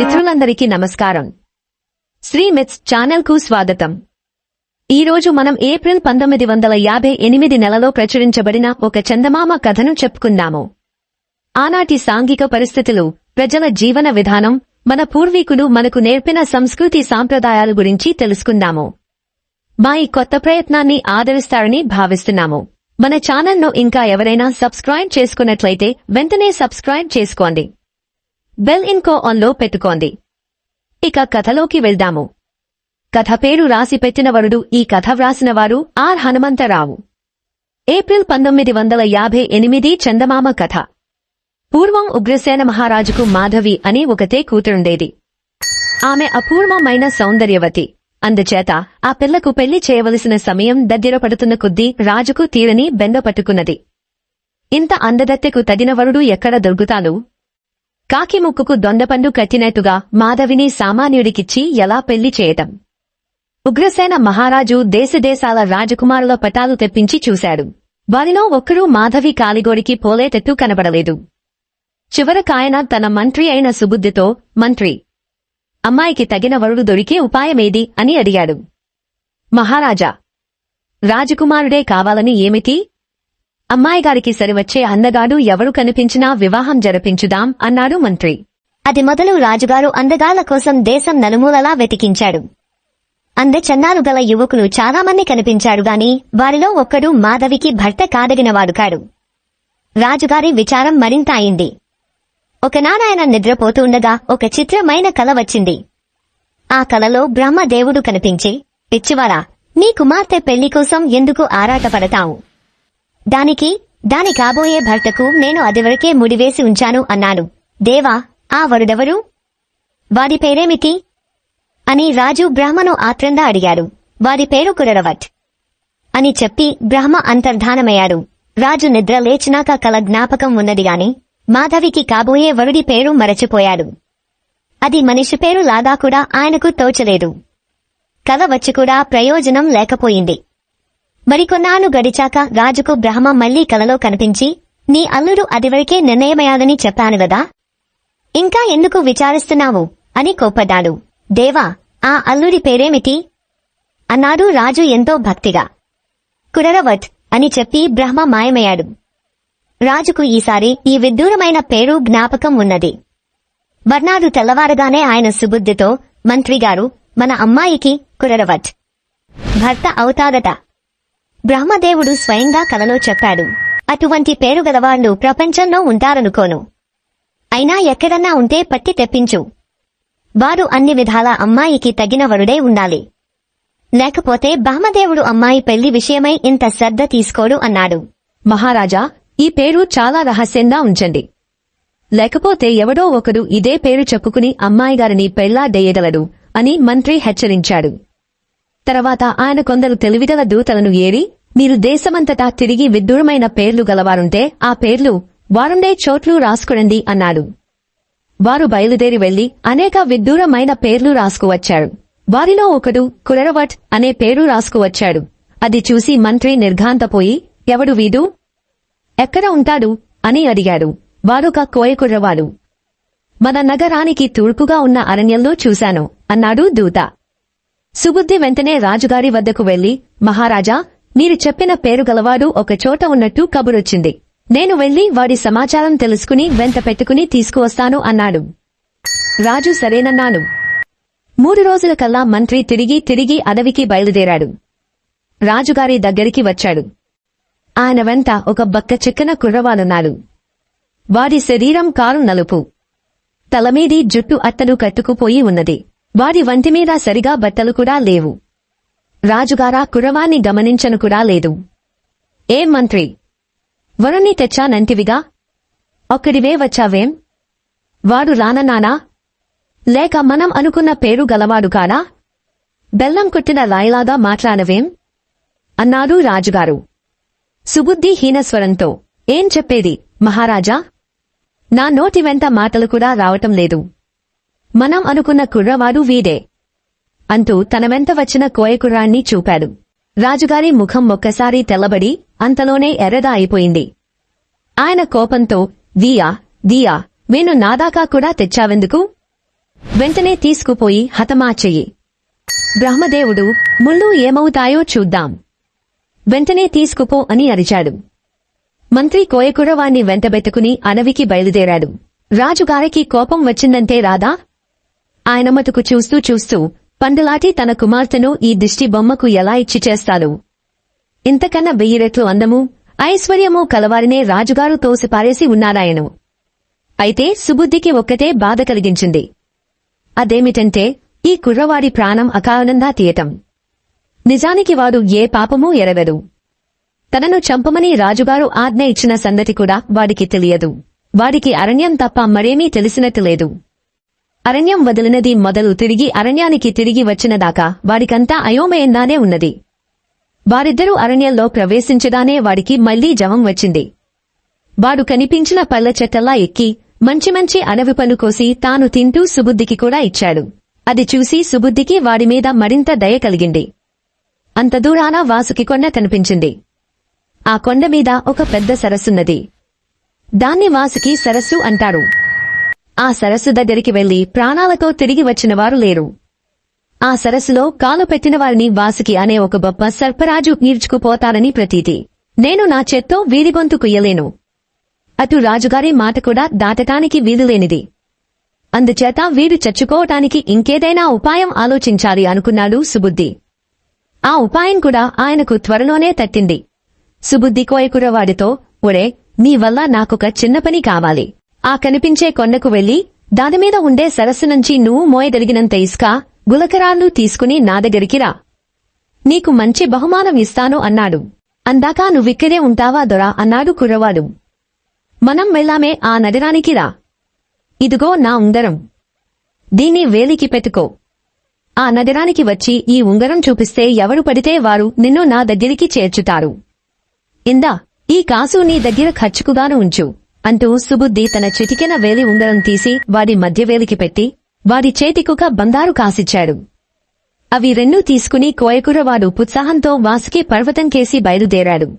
మిత్రులందరికీ నమస్కారం. శ్రీ మిత్స్ ఛానల్కు స్వాగతం. ఈ రోజు మనం ఏప్రిల్ పంతొమ్మిది వందల యాభై ఎనిమిది నెలలో ప్రచురించబడిన ఒక చందమామ కథను చెప్పుకుందాము. ఆనాటి సాంఘిక పరిస్థితులు ప్రజల జీవన విధానం మన పూర్వీకులు మనకు నేర్పిన సంస్కృతి సాంప్రదాయాల గురించి తెలుసుకుందాము. మా ఈ కొత్త ప్రయత్నాన్ని ఆదరిస్తారని భావిస్తున్నాము. మన ఛానల్ను ఇంకా ఎవరైనా సబ్స్క్రైబ్ చేసుకున్నట్లయితే వెంటనే సబ్స్క్రైబ్ చేసుకోండి. బెల్ ఇన్కో ఆన్లో పెట్టుకోండి. ఇక కథలోకి వెళ్దాము. కథ పేరు రాసి పెట్టిన వరుడు ఈ కథ వ్రాసినవారు ఆర్ హనుమంతరావు. ఏప్రిల్ పంతొమ్మిది వందల యాభై ఎనిమిది చందమామ కథ. పూర్వం ఉగ్రసేన మహారాజుకు మాధవి అని ఒకతే కూతురుండేది. ఆమె అపూర్వమైన సౌందర్యవతి. అందుచేత ఆ పిల్లకు పెళ్ళి చేయవలసిన సమయం దగ్గర పడుతున్న కొద్దీ రాజుకు తీరని బెండ పట్టుకున్నది. ఇంత అందదత్తెకు తగిన వరుడు ఎక్కడ దొరుకుతాను? కాకి ముక్కుకు దొండపండు కట్టినట్టుగా మాధవిని సామాన్యుడికిచ్చి ఎలా పెళ్ళి చేయటం? ఉగ్రసేన మహారాజు దేశదేశాల రాజకుమారుల పటాలు తెప్పించి చూశాడు. వారిలో ఒక్కరూ మాధవి కాలిగోడికి పోలేటట్టు కనబడలేదు. చివరకాయన తన మంత్రి అయిన సుబుద్ధితో మంత్రి అమ్మాయికి తగిన వరుడు దొరికే ఉపాయమేది? అని అడిగాడు. మహారాజా రాజకుమారుడే కావాలని ఏమిటి? అమ్మాయి గారికి సరివచ్చే అందగాడు ఎవరు కనిపించినా వివాహం జరిపించుదాం అన్నాడు మంత్రి. అది మొదలు రాజుగారు అందగాళ్ళ కోసం దేశం నలుమూలలా వెతికించాడు. అందచన్నాలు గల యువకులు చాలామంది కనిపించాడు గాని వారిలో ఒక్కడు మాధవికి భర్త కాదగినవాడు కాడు. రాజుగారి విచారం మరింత అయింది. ఒకనాడాయన నిద్రపోతూ ఉండగా ఒక చిత్రమైన కల వచ్చింది. ఆ కలలో బ్రహ్మదేవుడు కనిపించి పిచ్చివారా నీ కుమార్తె పెళ్ళి కోసం ఎందుకు ఆరాటపడతావు? దానికి దాని కాబోయే భర్తకు నేను అదివరకే ముడివేసి ఉంచాను అన్నాను దేవా ఆ వరుడెవరు? వాడి పేరేమిటి? అని రాజు బ్రహ్మను ఆత్రంగా అడిగాడు. వారి పేరు కురరవట్. అని చెప్పి బ్రహ్మ అంతర్ధానమయ్యాడు. రాజు నిద్ర లేచినాక కల జ్ఞాపకం ఉన్నదిగాని మాధవికి కాబోయే వరుడి పేరు మరచిపోయాడు. అది మనిషి పేరు లాగా కూడా ఆయనకు తోచలేదు. కల వచ్చి కూడా ప్రయోజనం లేకపోయింది. మరికొన్నాను గడిచాక రాజుకు బ్రహ్మ మళ్ళీ కలలో కనిపించి నీ అల్లుడు అదివరకే నిర్ణయమయ్యాదని చెప్పాను గదా. ఇంకా ఎందుకు విచారిస్తున్నావు? అని కోప్పడ్డాడు. దేవా ఆ అల్లుడి పేరేమిటి? అన్నాడు రాజు ఎంతో భక్తిగా. కురరవత్ అని చెప్పి బ్రహ్మ మాయమయ్యాడు. రాజుకు ఈసారి ఈ విదూరమైన పేరు జ్ఞాపకం ఉన్నది. వర్ణాడు తెల్లవారగానే ఆయన సుబుద్ధితో మంత్రిగారు మన అమ్మాయికి కురరవత్. భర్త అవుతాదట. బ్రహ్మదేవుడు స్వయంగా కలలో చెప్పాడు. అటువంటి పేరు గలవాళ్ళు ప్రపంచంలో ఉంటారనుకోను. అయినా ఎక్కడన్నా ఉంటే పట్టి తెప్పించు. వారు అన్ని విధాల అమ్మాయికి తగిన వరుడే ఉండాలి. లేకపోతే బ్రహ్మదేవుడు అమ్మాయి పెళ్ళి విషయమై ఇంత శ్రద్ధ తీసుకోడు అన్నాడు. మహారాజా ఈ పేరు చాలా రహస్యంగా ఉంచండి. లేకపోతే ఎవడో ఒకరు ఇదే పేరు చెప్పుకుని అమ్మాయిగారిని పెళ్ళాడేయగలడు అని మంత్రి హెచ్చరించాడు. తర్వాత ఆయన కొందరు తెలివిగల దూతలను ఏరి మీరు దేశమంతటా తిరిగి విడ్డూరమైన పేర్లు గలవారుంటే ఆ పేర్లు వారుండే చోట్లు రాసుకురండి అన్నాడు. వారు బయలుదేరి వెళ్ళి అనేక విడ్డూరమైన పేర్లు రాసుకువచ్చారు. వారిలో ఒకడు కురరవట్ అనే పేరు రాసుకువచ్చాడు. అది చూసి మంత్రి నిర్ఘాంతపోయి ఎవడు వీడు? ఎక్కడ ఉంటాడు? అని అడిగాడు. వారొక కోయకుర్రవాడు మన నగరానికి తూర్పుగా ఉన్న అరణ్యంలో చూశాను అన్నాడు దూత. సుబుద్ధి వెంటనే రాజుగారి వద్దకు వెళ్ళి మహారాజా మీరు చెప్పిన పేరు గలవాడు ఒక చోట ఉన్నట్టు కబురొచ్చింది. నేను వెళ్ళి వాడి సమాచారం తెలుసుకుని వెంట పెట్టుకుని తీసుకువస్తాను అన్నాడు. రాజు సరేనన్నాను మూడు రోజుల కల్లా మంత్రి తిరిగి తిరిగి అడవికి బయలుదేరాడు. రాజుగారి దగ్గరికి వచ్చాడు. ఆయన వెంట ఒక బక్క చిక్కన కుర్రవాడున్నాడు వాడి శరీరం కారు నలుపు. తలమీది జుట్టు అత్తలు కట్టుకుపోయి ఉన్నది. వాడి వంటిమీద సరిగా బట్టలు కూడా లేవు. రాజుగారా కురవాన్ని గమనించను కూడా లేదు. ఏం మంత్రి? వరుణ్ణి తెచ్చానంటివిగా ఒక్కడివే వచ్చావేం? వాడు రానన్నానా? లేక మనం అనుకున్న పేరు గలవాడు కాడా బెల్లం కొట్టిన లాయలాగా మాట్లాడవేం? అన్నాడు రాజుగారు. సుబుద్ధి హీనస్వరంతో ఏం చెప్పేది మహారాజా? నా నోటి వెంట మాటలు కూడా రావటం లేదు. మనం అనుకున్న కుర్రవాడు వీడే. అంటూ తన వెంట వచ్చిన కోయకుర్రాణ్ణి చూపాడు. రాజుగారి ముఖం ఒక్కసారి తెల్లబడి అంతలోనే ఎర్రదా అయిపోయింది. ఆయన కోపంతో దియా దియా వేను నాదాకా కూడా తెచ్చావెందుకు? వెంటనే తీసుకుపోయి హతమాచెయ్యి బ్రహ్మదేవుడు ముళ్ళు ఏమవుతాయో చూద్దాం. వెంటనే తీసుకుపో అని అరిచాడు. మంత్రి కోయకురవాణ్ణి వెంటబెట్టుకుని అడవికి బయలుదేరాడు. రాజుగారికి కోపం వచ్చిందంటే రాదా ఆయన మటుకు చూస్తూ చూస్తూ పండులాటి తన కుమార్తెను ఈ దిష్టి బొమ్మకు ఎలా ఇచ్చి చేస్తాడు? ఇంతకన్నా వెయ్యి రెట్లు అందము ఐశ్వర్యము కలవారినే రాజుగారు తోసిపారేసి ఉన్నారాయను. అయితే సుబుద్ధికి ఒక్కటే బాధ కలిగించింది. అదేమిటంటే ఈ కుర్రవాడి ప్రాణం అకారణంగా తీయటం. నిజానికి వాడు ఏ పాపమూ ఎరవెదు తనను చంపమని రాజుగారు ఆజ్ఞ ఇచ్చిన సందతి కూడా వాడికి తెలియదు. వాడికి అరణ్యం తప్ప మరేమీ తెలిసినట్టు లేదు. అరణ్యం వదిలినది మొదలు తిరిగి అరణ్యానికి తిరిగి వచ్చినదాకా వాడికంతా అయోమయంగానే ఉన్నది. వారిద్దరూ అరణ్యంలో ప్రవేశించగానే వాడికి మళ్ళీ జవం వచ్చింది. వాడు కనిపించిన పళ్ళ చెట్టలా ఎక్కి మంచి మంచి అడవి పళ్ళు కోసి తాను తింటూ సుబుద్ధికి కూడా ఇచ్చాడు. అది చూసి సుబుద్ధికి వాడి మీద మరింత దయ కలిగింది. అంత దూరాన వాసుకి కొండ కనిపించింది. ఆ కొండ మీద ఒక పెద్ద సరస్సున్నది. దాన్ని వాసుకి సరస్సు అంటారు. ఆ సరస్సు దగ్గరికి వెళ్ళి ప్రాణాలతో తిరిగి వచ్చిన వారు లేరు. ఆ సరస్సులో కాలు పెట్టిన వారిని వాసుకి అనే ఒక గొప్ప సర్పరాజు ఈడ్చుకుపోతారని ప్రతీతి. నేను నా చేత్తో వీధిగొంతు కుయ్యలేను. అటు రాజుగారి మాట కూడా దాటటానికి వీలులేనిది. అందుచేత వీరు చచ్చుకోవటానికి ఇంకేదైనా ఉపాయం ఆలోచించాలి అనుకున్నాడు సుబుద్ధి. ఆ ఉపాయం కూడా ఆయనకు త్వరలోనే తట్టింది. సుబుద్ధి కోయకురవాడితో ఒరే నీ వల్ల నాకొక చిన్న పని కావాలి. ఆ కనిపించే కొండకు వెళ్ళి దానిమీద ఉండే సరస్సు నుంచి నువ్వు మోయగలిగినంత ఇసుక గులకరాళ్ళు తీసుకుని నా దగ్గరికి రా. నీకు మంచి బహుమానం ఇస్తాను అన్నాడు. అందాక నువ్విక్కడే ఉంటావా దొరా అన్నాడు కుర్రవాడు. మనం వెళ్ళామే ఆ నగరానికి రా. ఇదిగో నా ఉంగరం. దీన్ని వేలికి పెట్టుకో. ఆ నగరానికి వచ్చి ఈ ఉంగరం చూపిస్తే ఎవరు పడితే వారు నిన్ను నా దగ్గరికి చేర్చుతారు. ఇందా ఈ కాసు నీ దగ్గర ఖర్చుకుగాను ఉంచు. అంటూ సుబుద్ధి తన చిటికెన వేలి ఉంగరం తీసి వాడి మధ్యవేలికి పెట్టి వాడి చేతికొక బందారు కాసిచ్చాడు. అవి రెండూ తీసుకుని కోయకురవాడు ఉత్సాహంతో వాసుకి పర్వతం కేసి బయలుదేరాడు.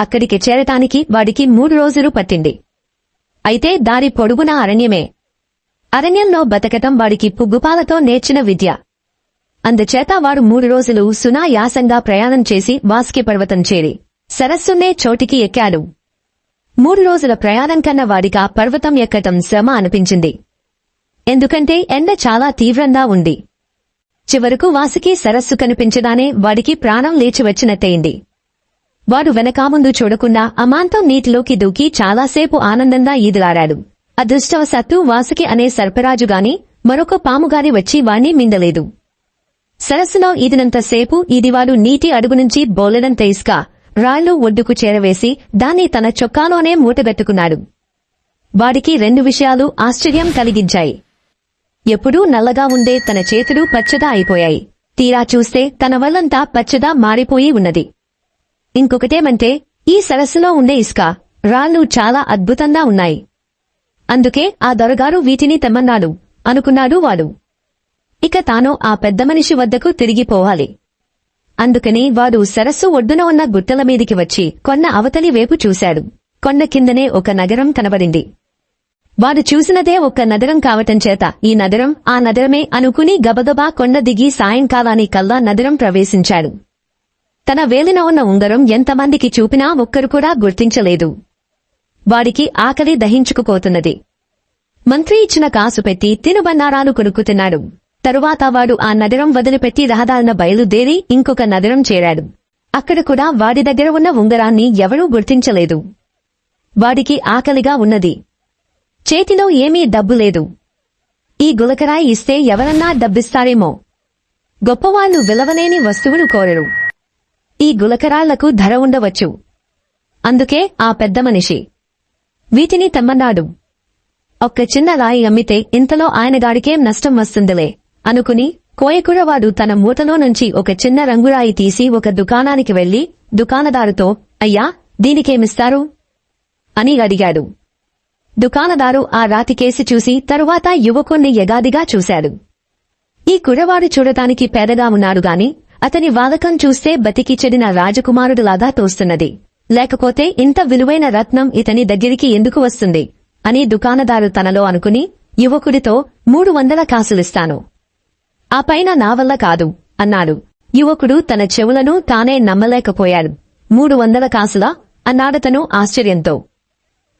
అక్కడికి చేరటానికి వాడికి మూడు రోజులు పట్టింది. అయితే దారి పొడుగునా అరణ్యమే. అరణ్యంలో బతకటం వాడికి పుగ్గుపాలతో నేర్చిన విద్య. అందుచేత వాడు మూడు రోజులు సునాయాసంగా ప్రయాణం చేసి వాసుకి పర్వతం చేరి సరస్సున్నే చోటికి ఎక్కాడు. మూడు రోజుల ప్రయాణం కన్నా వాడికా పర్వతం ఎక్కటం శ్రమ అనిపించింది. ఎందుకంటే ఎండ చాలా తీవ్రంగా ఉంది. చివరకు వాసుకి సరస్సు కనిపించదానే వాడికి ప్రాణం లేచి వచ్చినట్టయింది. వాడు వెనకాముందు చూడకుండా అమాంతం నీటిలోకి దూకి చాలాసేపు ఆనందంగా ఈదులారాడు అదృష్టవశాత్తు వాసుకి అనే సర్పరాజుగాని మరొక పాముగాని వచ్చి వాణ్ణి మిందలేదు. సరస్సులో ఈదినంతసేపు ఈదివాడు నీటి అడుగు నుంచి బోలెడంత ఇసుక రాళ్ళు ఒడ్డుకు చేరవేసి దాన్ని తన చొక్కాలోనే మూటగట్టుకున్నాడు వాడికి రెండు విషయాలు ఆశ్చర్యం కలిగించాయి. ఎప్పుడూ నల్లగా ఉండే తన చేతులు పచ్చదా అయిపోయాయి. తీరా చూస్తే తన వల్లంతా పచ్చదా మారిపోయి ఉన్నది. ఇంకొకటేమంటే ఈ సరస్సులో ఉండే ఇసుక రాళ్ళు చాలా అద్భుతంగా ఉన్నాయి. అందుకే ఆ దొరగారు వీటిని తెమ్మన్నాడు అనుకున్నాడు వాడు. ఇక తాను ఆ పెద్ద మనిషి వద్దకు తిరిగిపోవాలి అందుకని వాడు సరస్సు ఒడ్డున ఉన్న గుట్టల మీదికి వచ్చి కొన్న అవతలి వైపు చూశాడు. కొండ కిందనే ఒక నగరం కనబడింది. వాడు చూసినదే ఒక్క నగరం కావటం చేత ఈ నగరం ఆ నగరమే అనుకుని గబగబా కొండ దిగి సాయంకాలాని కల్లా నగరం ప్రవేశించాడు. తన వేలిన ఉన్న ఉంగరం ఎంతమందికి చూపినా ఒక్కరు కూడా గుర్తించలేదు. వాడికి ఆకలి దహించుకుపోతున్నది. మంత్రి ఇచ్చిన కాసు పెట్టి తినుబన్నారాలు కొనుక్కుతున్నాడు. తరువాత వాడు ఆ నగరం వదిలిపెట్టి రహదారిన బయలుదేరి ఇంకొక నగరం చేరాడు. అక్కడ కూడా వాడి దగ్గర ఉన్న ఉంగరాన్ని ఎవరూ గుర్తించలేదు. వాడికి ఆకలిగా ఉన్నది. చేతిలో ఏమీ డబ్బు లేదు. ఈ గులకరాయి ఇస్తే ఎవరన్నా డబ్బిస్తారేమో. గొప్పవాళ్ళు విలవలేని వస్తువులు కోరరు. ఈ గులకరాళ్ళకు ధర ఉండవచ్చు. అందుకే ఆ పెద్ద మనిషి. వీటిని తెమ్మన్నాడు. ఒక్క చిన్న రాయి అమ్మితే ఇంతలో ఆయనగాడికేం నష్టం వస్తుందిలే. అనుకుని కోయకురవాడు తన మూటలో నుంచి ఒక చిన్న రంగురాయి తీసి ఒక దుకాణానికి వెళ్ళి దుకాణదారుతో అయ్యా దీనికేమిస్తారు? అని అడిగాడు. దుకాణదారు ఆ రాతికేసి చూసి తరువాత యువకుణ్ణి యగాదిగా చూశాడు. ఈ కురవాడు చూడటానికి పేదగా ఉన్నాడు గాని అతని వాదకం చూస్తే బతికి చెడిన రాజకుమారుడిలాగా తోస్తున్నది. లేకపోతే ఇంత విలువైన రత్నం ఇతని దగ్గరికి ఎందుకు వస్తుంది? అని దుకాణదారు తనలో అనుకుని యువకుడితో మూడు వందల కాసులిస్తాను. ఆ పైన నా వల్ల కాదు అన్నాడు. యువకుడు తన చెవులను తానే నమ్మలేకపోయాడు. మూడు వందల కాసులా? అన్నాడతను ఆశ్చర్యంతో.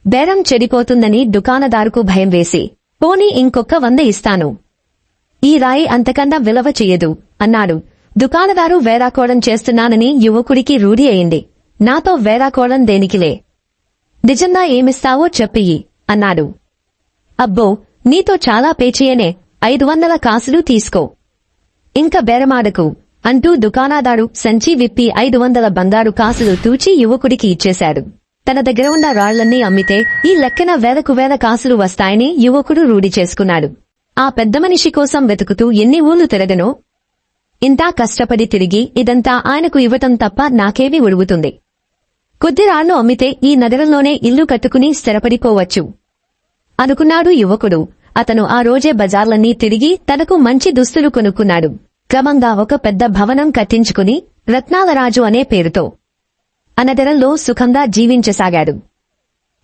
బేరం చెడిపోతుందని దుకాణదారుకు భయం వేసి పోనీ ఇంకొక వంద ఇస్తాను. ఈ రాయి అంతకన్నా విలువ చెయ్యదు అన్నాడు. దుకాణదారు వేరాకోళం చేస్తున్నానని యువకుడికి రూఢి అయింది. నాతో వేరాకోళం దేనికిలే? నిజంగా ఏమిస్తావో చెప్పియి అన్నాడు. అబ్బో నీతో చాలా పేచీయనే ఐదు వందల కాసులు తీసుకో. ఇంక బేరమాడకు అంటూ దుకాణాదారు సంచి విప్పి ఐదు వందల బంగారు కాసులు తూచి యువకుడికి ఇచ్చేశాడు. తన దగ్గర ఉన్న రాళ్ళన్నీ అమ్మితే ఈ లెక్కన వేలకు వేల కాసులు వస్తాయని యువకుడు రూఢి చేసుకున్నాడు. ఆ పెద్ద మనిషి కోసం వెతుకుతూ ఎన్ని ఊళ్ళు తిరగనో? ఇంతా కష్టపడి తిరిగి ఇదంతా ఆయనకు ఇవ్వటం తప్ప నాకేమీ ఉడుగుతుంది. కొద్ది రాళ్ళు అమ్మితే ఈ నగరంలోనే ఇల్లు కట్టుకుని స్థిరపడిపోవచ్చు. అనుకున్నాడు యువకుడు. అతను ఆ రోజే బజార్లన్నీ తిరిగి తనకు మంచి దుస్తులు కొనుక్కున్నాడు. క్రమంగా ఒక పెద్ద భవనం కట్టించుకుని రత్నాలరాజు అనే పేరుతో అనదరంలో సుఖంగా జీవించసాగాడు.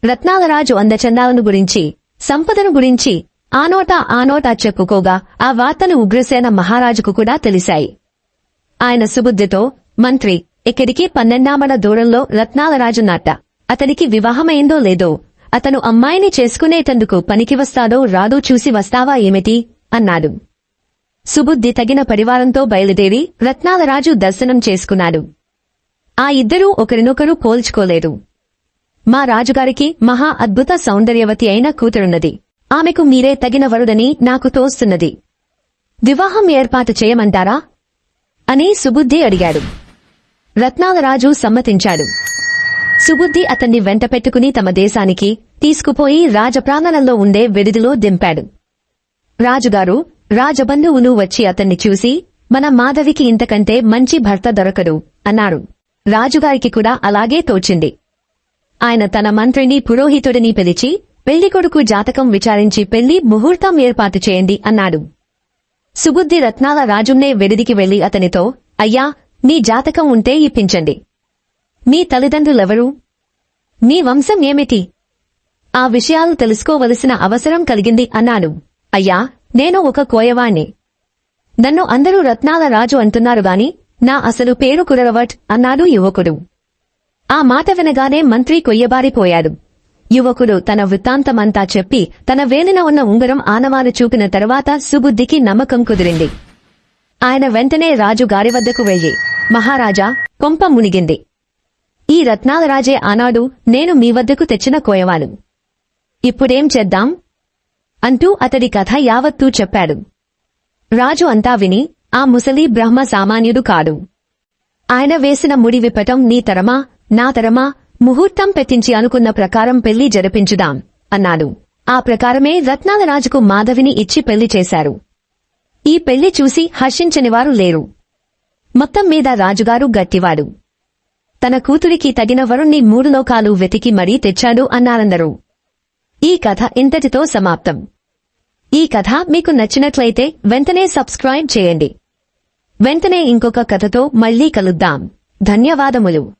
రత్నాలరాజు అందచందాలను గురించి సంపదను గురించి ఆనోటా ఆనోటా చెప్పుకోగా ఆ వార్తలు ఉగ్రసేన మహారాజుకు కూడా తెలిశాయి. ఆయన సుబుద్ధితో మంత్రి ఇక్కడికి పన్నెండామడ దూరంలో రత్నాలరాజు నాట అతనికి వివాహమైందో లేదో అతను అమ్మాయిని చేసుకునేటందుకు పనికి వస్తాదో రాదో చూసి వస్తావా ఏమిటి? అన్నాడు. సుబుద్ధి తగిన పరివారంతో బయలుదేరి రత్నాలరాజు దర్శనం చేసుకున్నాడు. ఆ ఇద్దరూ ఒకరినొకరు పోల్చుకోలేదు. మా రాజుగారికి మహా అద్భుత సౌందర్యవతి అయిన కూతురున్నది. ఆమెకు మీరే తగిన వరుడని నాకు తోస్తున్నది. వివాహం ఏర్పాటు చేయమంటారా? అని సుబుద్ధి అడిగాడు. రత్నాలరాజు సమ్మతించాడు. సుబుద్ధి అతన్ని వెంట పెట్టుకుని తమ దేశానికి తీసుకుపోయి రాజప్రాంగణంలో ఉండే విడిదిలో దింపాడు. రాజుగారు రాజబంధువును వచ్చి అతన్ని చూసి మన మాధవికి ఇంతకంటే మంచి భర్త దొరకడు అన్నారు. రాజుగారికి కూడా అలాగే తోచింది. ఆయన తన మంత్రిని పురోహితుడిని పిలిచి పెళ్ళికొడుకు జాతకం విచారించి పెళ్ళి ముహూర్తం ఏర్పాటు చేయండి అన్నాడు. సుబుద్ధి రత్నాల రాజున్నే వెడిదికి వెళ్ళి అతనితో అయ్యా నీ జాతకం ఉంటే ఇప్పించండి. మీ తల్లిదండ్రులెవరు? మీ వంశం ఏమిటి? ఆ విషయాలు తెలుసుకోవలసిన అవసరం కలిగింది అన్నాను. అయ్యా నేను ఒక కోయవాణ్ణి. నన్ను అందరూ రత్నాల రాజు అంటున్నారు గాని నా అసలు పేరు కురరవట్ అన్నాడు యువకుడు. ఆ మాట వినగానే మంత్రి కొయ్యబారిపోయాడు. యువకుడు తన వృత్తాంతమంతా చెప్పి తన వేలిన ఉన్న ఉంగరం ఆనవాలు చూపిన తరువాత సుబుద్ధికి నమ్మకం కుదిరింది. ఆయన వెంటనే రాజు గారి వద్దకు వెళ్ళి మహారాజా కొంప మునిగింది. ఈ రత్నాలరాజే ఆనాడు నేను మీ వద్దకు తెచ్చిన కోయవాను ఇప్పుడేం చేద్దాం? అంటూ అతడి కథ యావత్తూ చెప్పాడు. రాజు అంతా విని ఆ ముసలి బ్రహ్మ సామాన్యుడు కాడు. ఆయన వేసిన ముడి విపటం నీ తరమా నా తరమా ముహూర్తం పెట్టించి అనుకున్న ప్రకారం పెళ్ళి జరిపించుదాం అన్నాడు. ఆ ప్రకారమే రత్నాలరాజుకు మాధవిని ఇచ్చి పెళ్ళి చేశారు. ఈ పెళ్ళి చూసి హర్షించనివారు లేరు. మొత్తం మీద రాజుగారు గట్టివాడు తన కూతురికి తగిన వరుణ్ణి మూడు లోకాలు వెతికి మరీ తెచ్చాడు అన్నారందరూ. ఈ కథ ఇంతటితో సమాప్తం. ఈ కథ మీకు నచ్చినట్లయితే వెంటనే సబ్స్క్రైబ్ చేయండి. వెంటనే ఇంకొక కథతో మళ్ళీ కలుద్దాం. ధన్యవాదములు.